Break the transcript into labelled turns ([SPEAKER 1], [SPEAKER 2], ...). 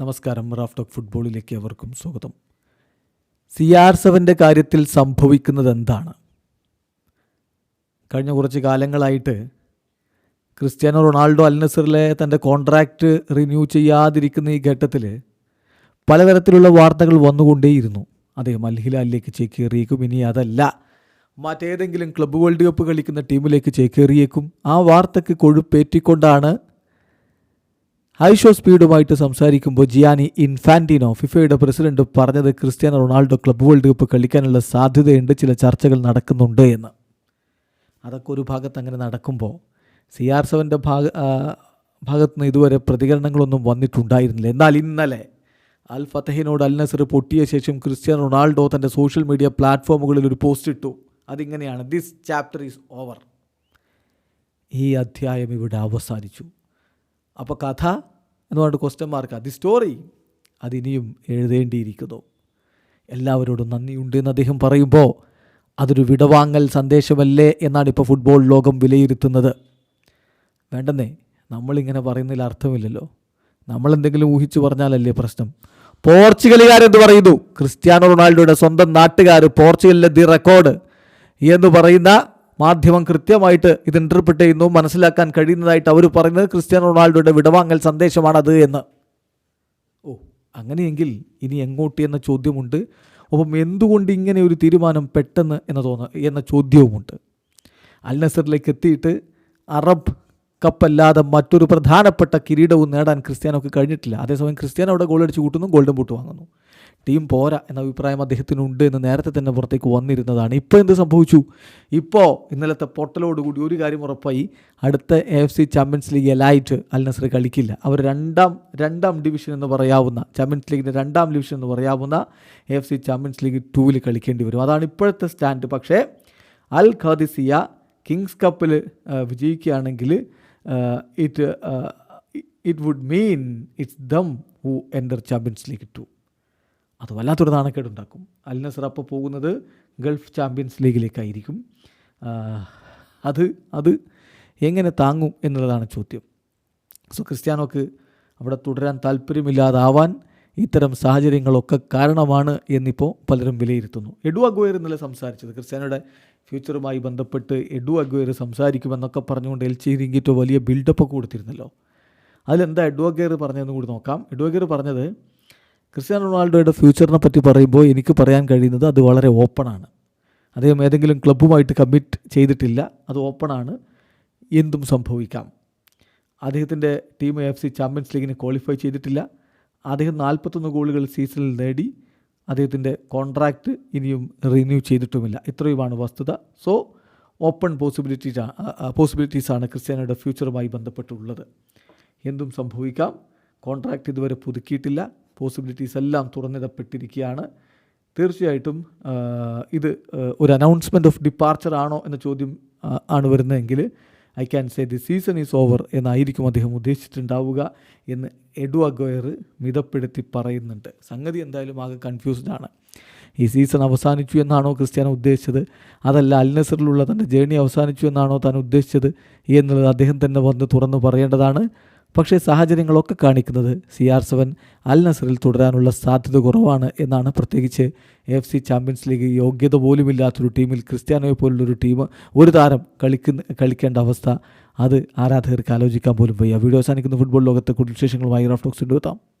[SPEAKER 1] നമസ്കാരം Raf talk ഫുട്ബോളിലേക്ക് അവർക്കും സ്വാഗതം. സി ആർ സെവന്റെ കാര്യത്തിൽ സംഭവിക്കുന്നത് എന്താണ് കഴിഞ്ഞ കുറച്ച് കാലങ്ങളായിട്ട് ക്രിസ്ത്യാനോ റൊണാൾഡോ അൽ നസറിലെ തന്റെ കോൺട്രാക്റ്റ് റിന്യൂ ചെയ്യാതിരിക്കുന്ന ഈ ഘട്ടത്തിൽ പലതരത്തിലുള്ള വാർത്തകൾ വന്നുകൊണ്ടേയിരുന്നു. അദ്ദേഹം അൽഹിലാലിലേക്ക് ചേക്കേറിയേക്കും. ഇനി അതല്ല. മറ്റേതെങ്കിലും ക്ലബ്ബ് വേൾഡ് കപ്പ് കളിക്കുന്ന ടീമിലേക്ക് ചേക്കേറിയേക്കും. ആ വാർത്തയ്ക്ക് കൊഴുപ്പേറ്റിക്കൊണ്ടാണ് ഹൈഷോ സ്പീഡുമായിട്ട് സംസാരിക്കുമ്പോൾ ജിയാനി ഇൻഫാന്റിനോ ഫിഫയുടെ പ്രസിഡന്റ് പറഞ്ഞത് Cristiano Ronaldo club world cup കളിക്കാനുള്ള സാധ്യതയുണ്ട് ചില ചർച്ചകൾ നടക്കുന്നുണ്ട് എന്ന്. അതൊക്കെ ഒരു ഭാഗത്ത് അങ്ങനെ നടക്കുമ്പോൾ സി ആർ സെവന്റെ ഭാഗ ഭാഗത്ത് നിന്ന് ഇതുവരെ പ്രതികരണങ്ങളൊന്നും വന്നിട്ടുണ്ടായിരുന്നില്ല. എന്നാൽ ഇന്നലെ അൽ ഫത്തഹിനോട് അൽ നസർ പൊട്ടിയ ശേഷം ക്രിസ്ത്യാനോ റൊണാൾഡോ തന്റെ സോഷ്യൽ മീഡിയ പ്ലാറ്റ്ഫോമുകളിൽ ഒരു പോസ്റ്റ് ഇട്ടു. അതിങ്ങനെയാണ്. ദിസ് ചാപ്റ്റർ ഈസ് ഓവർ ഈ അധ്യായം ഇവിടെ അവസാനിച്ചു. അപ്പോൾ കഥ എന്ന് പറഞ്ഞിട്ട് ക്വസ്റ്റ്യൻ മാർക്ക് ദി സ്റ്റോറി അതിനിയും എഴുതേണ്ടിയിരിക്കുന്നു. എല്ലാവരോടും നന്ദിയുണ്ട് എന്ന് അദ്ദേഹം പറയുമ്പോൾ അതൊരു വിടവാങ്ങൽ സന്ദേശമല്ലേ എന്നാണ് ഇപ്പോൾ ഫുട്ബോൾ ലോകം വിലയിരുത്തുന്നത്. വേണ്ടെന്നേ നമ്മളിങ്ങനെ പറയുന്നതിൽ അർത്ഥമില്ലല്ലോ. നമ്മളെന്തെങ്കിലും ഊഹിച്ചു പറഞ്ഞാലല്ലേ പ്രശ്നം. പോർച്ചുഗലുകാരെന്ന് പറയുന്നു? ക്രിസ്ത്യാനോ റൊണാൾഡോയുടെ സ്വന്തം നാട്ടുകാർ പോർച്ചുഗലിലെ ദി റെക്കോർഡ് എന്ന് പറയുന്ന മാധ്യമം കൃത്യമായിട്ട് ഇത് ഇന്റർപ്രിറ്റ് ചെയ്യുന്നു മനസ്സിലാക്കാൻ കഴിയുന്നതായിട്ട് അവർ പറയുന്നത് ക്രിസ്ത്യാനോ റൊണാൾഡോയുടെ വിടവാങ്ങൽ സന്ദേശമാണത് എന്ന്. ഓ അങ്ങനെയെങ്കിൽ ഇനി എങ്ങോട്ട് എന്ന ചോദ്യമുണ്ട്. ഒപ്പം എന്തുകൊണ്ട് ഇങ്ങനെ ഒരു തീരുമാനം പെട്ടെന്ന് എന്ന് തോന്നുന്നു എന്ന ചോദ്യവുമുണ്ട്. അൽ നസറിലേക്ക് എത്തിയിട്ട് അറബ് കപ്പല്ലാതെ മറ്റൊരു പ്രധാനപ്പെട്ട കിരീടവും നേടാൻ ക്രിസ്ത്യാനോക്ക് കഴിഞ്ഞിട്ടില്ല. അതേസമയം ക്രിസ്ത്യാനോ അവിടെ ഗോൾ അടിച്ച് കൂട്ടുന്നു ഗോൾഡൻ ബൂട്ട് വാങ്ങുന്നു. ടീം പോരാ എന്ന അഭിപ്രായം അദ്ദേഹത്തിനുണ്ട് എന്ന് നേരത്തെ തന്നെ പുറത്തേക്ക് വന്നിരുന്നതാണ്. ഇപ്പോൾ എന്ത് സംഭവിച്ചു? ഇപ്പോൾ ഇന്നലത്തെ പൊട്ടലോടുകൂടി ഒരു കാര്യം ഉറപ്പായി. അടുത്ത A F C champions league എലായിട്ട് Al Nassr കളിക്കില്ല. അവർ രണ്ടാം രണ്ടാം ഡിവിഷൻ എന്ന് പറയാവുന്ന ചാമ്പ്യൻസ് ലീഗിന്റെ രണ്ടാം ഡിവിഷൻ എന്ന് പറയാവുന്ന A F C champions league ടൂവിൽ കളിക്കേണ്ടി വരും. അതാണ് ഇപ്പോഴത്തെ സ്റ്റാൻഡ് പക്ഷേ അൽ ഖാദിസിയ കിങ്സ് കപ്പിൽ വിജയിക്കുകയാണെങ്കിൽ it it would mean it's them who enter champions league two അത് വല്ലാത്തൊരു നാണക്കേടുണ്ടാക്കും. അൽ നസർ അപ്പോൾ പോകുന്നത് ഗൾഫ് ചാമ്പ്യൻസ് ലീഗിലേക്കായിരിക്കും. അത് അത് എങ്ങനെ താങ്ങും എന്നുള്ളതാണ് ചോദ്യം. സോ ക്രിസ്ത്യാനോക്ക് അവിടെ തുടരാൻ താല്പര്യമില്ലാതാവാൻ ഇത്തരം സാഹചര്യങ്ങളൊക്കെ കാരണമാണ് എന്നിപ്പോൾ പലരും വിലയിരുത്തുന്നു. എഡു അഗ്വയർ ഇന്നലെ സംസാരിച്ചത്. ക്രിസ്ത്യാനോയുടെ ഫ്യൂച്ചറുമായി ബന്ധപ്പെട്ട് എഡു അഗ്വയർ സംസാരിക്കുമെന്നൊക്കെ പറഞ്ഞുകൊണ്ട് എൽ ചി റിങ്കിറ്റോ വലിയ ബിൽഡപ്പ് ഒക്കെ കൊടുത്തിരുന്നല്ലോ. അതിലെന്താ എഡു അഗ്വയർ പറഞ്ഞതെന്ന് കൂടി നോക്കാം. എഡു അഗ്വയർ പറഞ്ഞത് ക്രിസ്ത്യാനോ റൊണാൾഡോയുടെ ഫ്യൂച്ചറിനെ പറ്റി പറയുമ്പോൾ എനിക്ക് പറയാൻ കഴിയുന്നത് അത് വളരെ ഓപ്പണാണ് അദ്ദേഹം ഏതെങ്കിലും ക്ലബ്ബുമായിട്ട് കമ്മിറ്റ് ചെയ്തിട്ടില്ല അത് ഓപ്പണാണ് എന്തും സംഭവിക്കാം. അദ്ദേഹത്തിന്റെ ടീം എഫ് സി ചാമ്പ്യൻസ് ലീഗിന് ക്വാളിഫൈ ചെയ്തിട്ടില്ല. അദ്ദേഹം നാൽപ്പത്തൊന്ന് ഗോളുകൾ സീസണിൽ നേടി. അദ്ദേഹത്തിന്റെ കോൺട്രാക്റ്റ് ഇനിയും റിന്യൂ ചെയ്തിട്ടുമില്ല. ഇത്രയുമാണ് വസ്തുത. സോ ഓപ്പൺ പോസിബിലിറ്റീസ് പോസിബിലിറ്റീസാണ് ക്രിസ്ത്യാനോയുടെ ഫ്യൂച്ചറുമായി ബന്ധപ്പെട്ടുള്ളത്. എന്തും സംഭവിക്കാം. കോൺട്രാക്റ്റ് ഇതുവരെ പുതുക്കിയിട്ടില്ല. പോസിബിലിറ്റീസ് എല്ലാം തുറന്നിടപ്പെട്ടിരിക്കുകയാണ്. തീർച്ചയായിട്ടും ഇത് ഒരു അനൗൺസ്മെന്റ് ഓഫ് ഡിപ്പാർച്ചർ ആണോ എന്ന ചോദ്യം ആണ് വരുന്നതെങ്കിൽ I can say the season is over എന്നായിരിക്കും അദ്ദേഹം ഉദ്ദേശിച്ചിട്ടുണ്ടാവുക എന്ന് എഡു അഗോയർ മിതപ്പെടുത്തി പറയുന്നുണ്ട്. സംഗതി എന്തായാലും ആകെ കൺഫ്യൂസ്ഡ് ആണ്. ഈ സീസൺ അവസാനിച്ചു എന്നാണോ ക്രിസ്ത്യാനോ ഉദ്ദേശിച്ചത്? അതല്ല അൽ നസറിലുള്ള തന്റെ ജേണി അവസാനിച്ചു എന്നാണോ താൻ ഉദ്ദേശിച്ചത്? എന്നുള്ളത് അദ്ദേഹം തന്നെ വന്ന് തുറന്നു പറയേണ്ടതാണ്. പക്ഷേ സാഹചര്യങ്ങളൊക്കെ കാണിക്കുന്നത് സി ആർ സെവൻ അൽ നസറിൽ തുടരാനുള്ള സാധ്യത കുറവാണ് എന്നാണ് പ്രത്യേകിച്ച് എഫ് സി ചാമ്പ്യൻസ് ലീഗ് യോഗ്യത പോലുമില്ലാത്തൊരു ടീമിൽ ക്രിസ്ത്യാനോയെ പോലുള്ളൊരു ടീം ഒരു താരം കളിക്കുന്ന കളിക്കേണ്ട അവസ്ഥ. അത് ആരാധകർക്ക് ആലോചിക്കാൻ പോലും വയ്യ. വീഡിയോ അവസാനിക്കുന്ന. ഫുട്ബോൾ ലോകത്തെ കൂടുതൽ വിശേഷങ്ങളുമായി റഫ് ടോക്സ് എത്താം